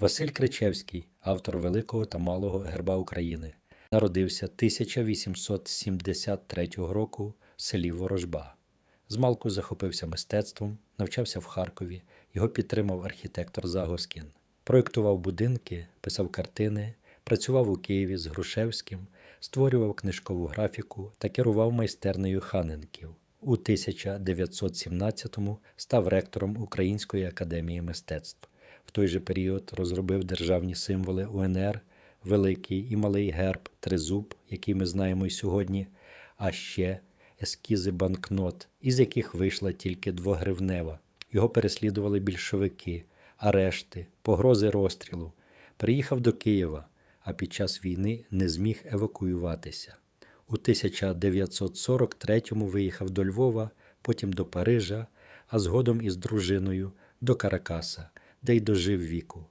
Василь Кричевський, автор Великого та Малого Герба України, народився 1873 року в селі Ворожба. Змалку захопився мистецтвом, навчався в Харкові, його підтримав архітектор Загоскін. Проєктував будинки, писав картини, працював у Києві з Грушевським, створював книжкову графіку та керував майстернею Ханенків. У 1917-му став ректором Української академії мистецтв. В той же період розробив державні символи УНР, великий і малий герб, тризуб, який ми знаємо й сьогодні, а ще ескізи банкнот, із яких вийшла тільки двогривнева. Його переслідували більшовики, арешти, погрози розстрілу. Приїхав до Києва, а під час війни не зміг евакуюватися. У 1943-му виїхав до Львова, потім до Парижа, а згодом із дружиною до Каракаса, де й дожив віку.